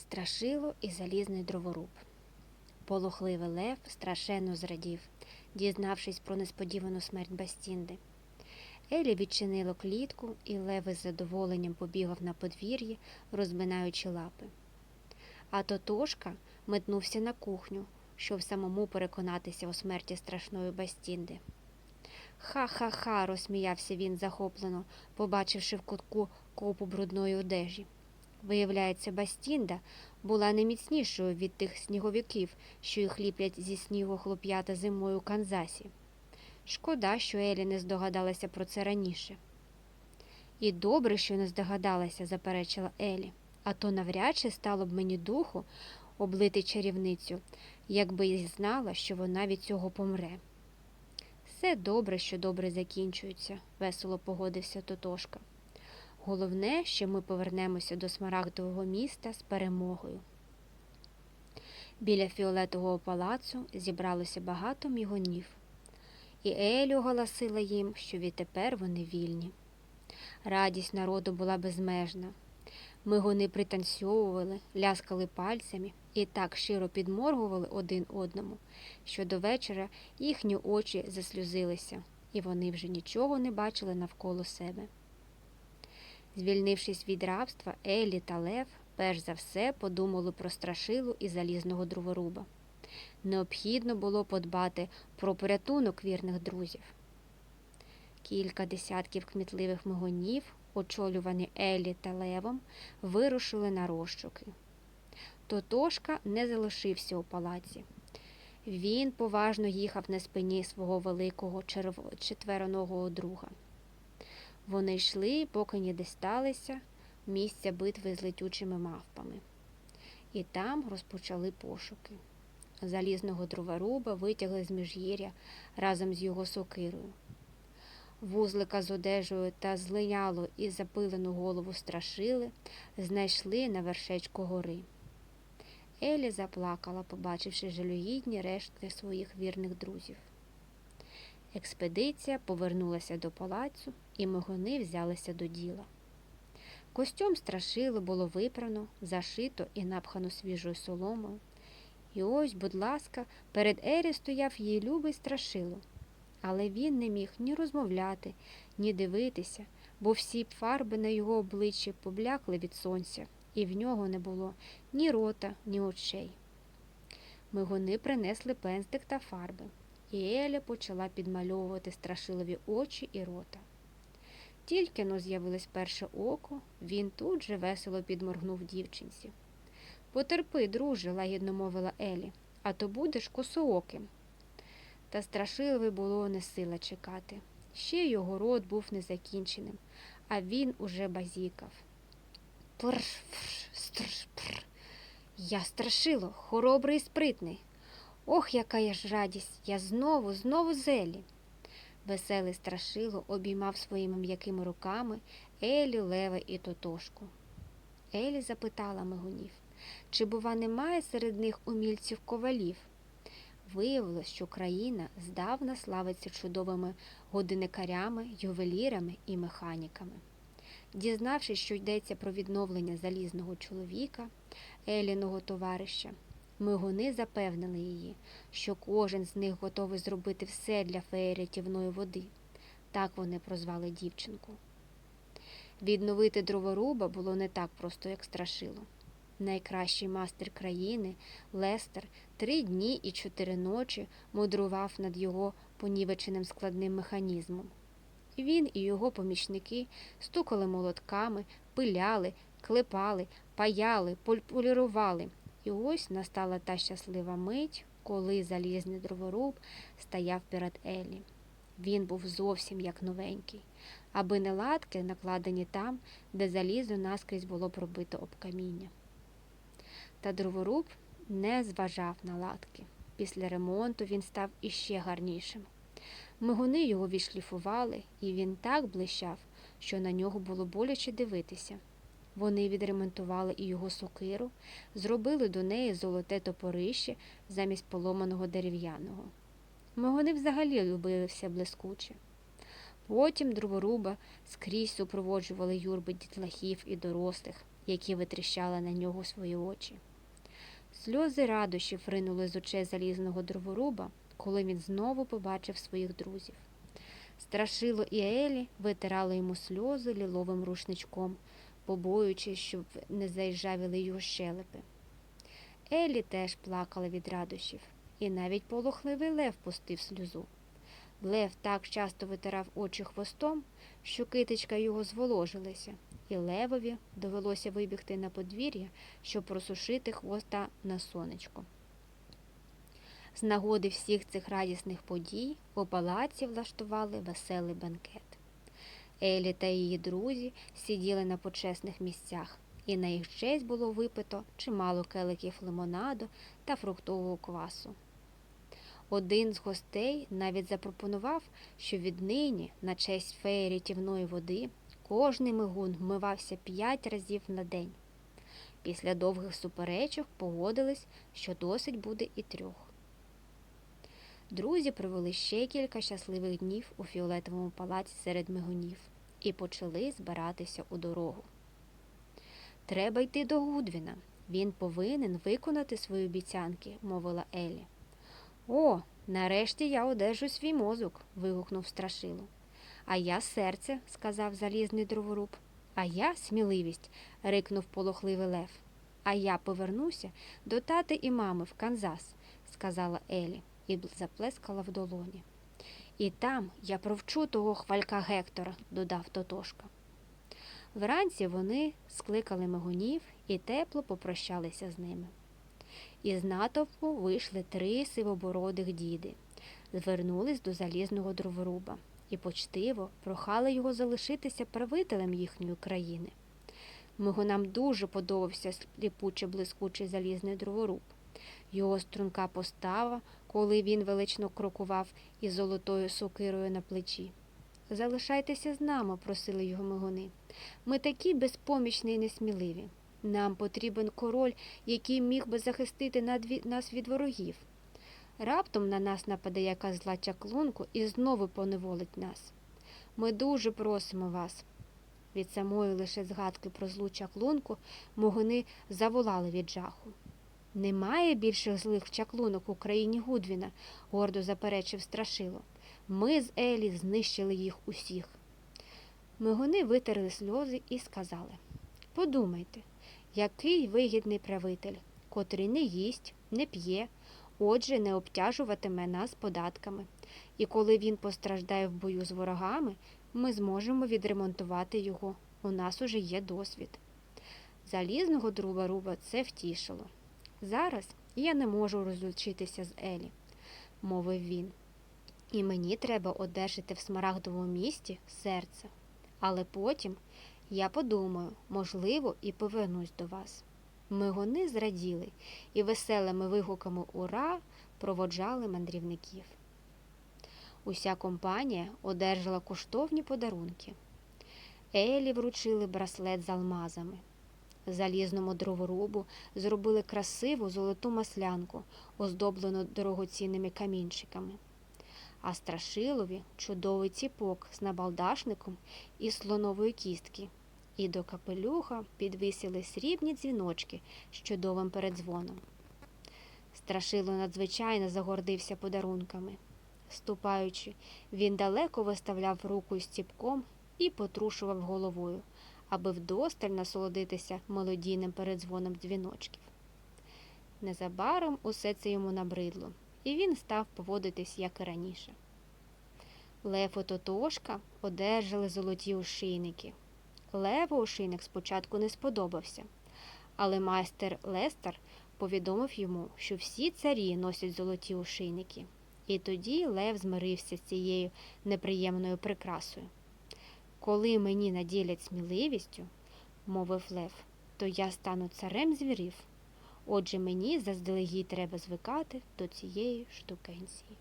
Страшило і залізний дроворуб. Полохливий лев страшенно зрадів, дізнавшись про несподівану смерть Бастінди. Елі відчинило клітку, і лев із задоволенням побігав на подвір'ї, розминаючи лапи. А Тотошка метнувся на кухню, щоб самому переконатися у смерті страшної Бастінди. Ха-ха-ха, розсміявся він захоплено, побачивши в кутку копу брудної одежі. Виявляється, Бастінда була не міцнішою від тих сніговиків, що їх ліплять зі снігу хлоп'ята зимою у Канзасі. Шкода, що Елі не здогадалася про це раніше. І добре, що не здогадалася, заперечила Елі, а то навряд чи стало б мені духу облити чарівницю, якби й знала, що вона від цього помре. Все добре, що добре закінчується, весело погодився Тотошка. Головне, що ми повернемося до смарагдового міста з перемогою. Біля фіолетового палацу зібралося багато мігонів, і Елі оголосила їм, що відтепер вони вільні. Радість народу була безмежна. Мигуни пританцьовували, ляскали пальцями і так широ підморгували один одному, що до вечора їхні очі заслюзилися, і вони вже нічого не бачили навколо себе. Звільнившись від рабства, Елі та Лев перш за все подумали про страшилу і залізного дроворуба. Необхідно було подбати про порятунок вірних друзів. Кілька десятків кмітливих мигунів, очолювані Елі та Левом, вирушили на розшуки. Тотошка не залишився у палаці. Він поважно їхав на спині свого великого четвероногого друга. Вони йшли, поки не дісталися місця битви з летючими мавпами. І там розпочали пошуки. Залізного дроворуба витягли з міжгір'я разом з його сокирою. Вузлика з одежею та злинялу і запилену голову страшили, знайшли на вершечку гори. Елі заплакала, побачивши жалюгідні рештки своїх вірних друзів. Експедиція повернулася до палацу, і мигуни взялися до діла. Костюм страшили було випрано, зашито і напхано свіжою соломою. І ось, будь ласка, перед Ері стояв її любий страшило. Але він не міг ні розмовляти, ні дивитися, бо всі фарби на його обличчі поблякли від сонця, і в нього не було ні рота, ні очей. Мигуни принесли пензлик та фарби, і Еля почала підмальовувати страшилові очі і рота. Тільки но з'явилось перше око, він тут же весело підморгнув дівчинці. Потерпи, друже, лагідно мовила Елі, а то будеш косооким. Та страшилові було не сила чекати. Ще його рот був незакінченим, а він уже базікав. Прш, прш, стрш, пр. Я страшило, хоробрий і спритний. Ох, яка я ж радість! Я знову, знову зелі. Веселий страшило обіймав своїми м'якими руками Елі, Лева і Тотошку. Елі запитала мигунів, чи, бува, немає серед них умільців ковалів. Виявилось, що країна здавна славиться чудовими годинникарями, ювелірами і механіками. Дізнавшись, що йдеться про відновлення залізного чоловіка, Еліного товариша, мигуни запевнили її, що кожен з них готовий зробити все для феї рятівної води. Так вони прозвали дівчинку. Відновити дроворуба було не так просто, як страшило. Найкращий мастер країни, Лестер, три дні і чотири ночі мудрував над його понівеченим складним механізмом. Він і його помічники стукали молотками, пиляли, клепали, паяли, полірували. І ось настала та щаслива мить, коли залізний дроворуб стояв перед Еллі. Він був зовсім як новенький, аби не латки накладені там, де залізо наскрізь було пробито об каміння. Та дроворуб не зважав на латки. Після ремонту він став іще гарнішим. Мигуни його відшліфували, і він так блищав, що на нього було боляче дивитися. Вони відремонтували і його сокиру, зробили до неї золоте топорище замість поломаного дерев'яного. Мигуни взагалі любили все блискуче. Потім дроворуба скрізь супроводжували юрби дітлахів і дорослих, які витріщали на нього свої очі. Сльози радощів ринули з очей залізного дроворуба, коли він знову побачив своїх друзів. Страшило і Елі витирали йому сльози ліловим рушничком, побоюючись, щоб не заїжджавіли його щелепи. Елі теж плакала від радощів, і навіть полохливий лев пустив сльозу. Лев так часто витирав очі хвостом, що китичка його зволожилася, і левові довелося вибігти на подвір'я, щоб просушити хвоста на сонечко. З нагоди всіх цих радісних подій у палаці влаштували веселий бенкет. Елі та її друзі сиділи на почесних місцях, і на їх честь було випито чимало келиків лимонаду та фруктового квасу. Один з гостей навіть запропонував, що віднині, на честь феї рятівної води, кожний мигун вмивався п'ять разів на день. Після довгих суперечок погодились, що досить буде і трьох. Друзі провели ще кілька щасливих днів у фіолетовому палаці серед мигунів і почали збиратися у дорогу. Треба йти до Гудвіна. Він повинен виконати свої обіцянки, мовила Елі. О, нарешті я одержу свій мозок. вигукнув страшило. А я серце, сказав залізний дроворуб. А я сміливість, рикнув полохливий лев. А я повернуся до тати і мами в Канзас, сказала Елі і заплескала в долоні. І там я провчу того хвалька Гектора, додав Тотошка. Вранці вони скликали мигунів і тепло попрощалися з ними. Із натовпу вийшли три сивобородих діди, звернулись до залізного дроворуба і почтиво прохали його залишитися правителем їхньої країни. Мигунам дуже подобався сліпуче блискучий залізний дроворуб. Його струнка постава, коли він велично крокував із золотою сокирою на плечі. Залишайтеся з нами, просили його мигуни. Ми такі безпомічні і несміливі. Нам потрібен король, який міг би захистити нас від ворогів. Раптом на нас нападе якась зла чаклунку і знову поневолить нас. Ми дуже просимо вас. Від самої лише згадки про злу чаклунку могуни заволали від жаху. Немає більших злих чаклунок у країні Гудвіна, гордо заперечив страшило. Ми з Елі знищили їх усіх. Мигуни витерли сльози і сказали Подумайте, який вигідний правитель, котрий не їсть, не п'є, отже, не обтяжуватиме нас податками. І коли він постраждає в бою з ворогами, ми зможемо відремонтувати його. У нас уже є досвід. Залізного друба руба це втішило. Зараз я не можу розлучитися з Елі, мовив він. І мені треба одержати в смарагдовому місті серце. Але потім я подумаю, можливо, і повернусь до вас. Мигони зраділи і веселими вигуками ура проводжали мандрівників. Уся компанія одержала коштовні подарунки. Елі вручили браслет з алмазами. Залізному дроворубу зробили красиву золоту маслянку, оздоблену дорогоцінними камінчиками, а страшилові чудовий ціпок з набалдашником із слонової кістки, і до капелюха підвисіли срібні дзвіночки з чудовим передзвоном. Страшило надзвичайно загордився подарунками. Ступаючи, він далеко виставляв руку з ціпком і потрушував головою аби вдосталь насолодитися молодійним передзвоном дзвіночків. Незабаром усе це йому набридло, і він став поводитись, як і раніше. Лев і Тотошка одержали золоті ошийники. Леву ошийник спочатку не сподобався, але майстер Лестер повідомив йому, що всі царі носять золоті ошийники, і тоді Лев змирився з цією неприємною прикрасою. Коли мені наділять сміливістю, мовив Лев, то я стану царем звірів. Отже, мені заздалегідь треба звикати до цієї штукенції.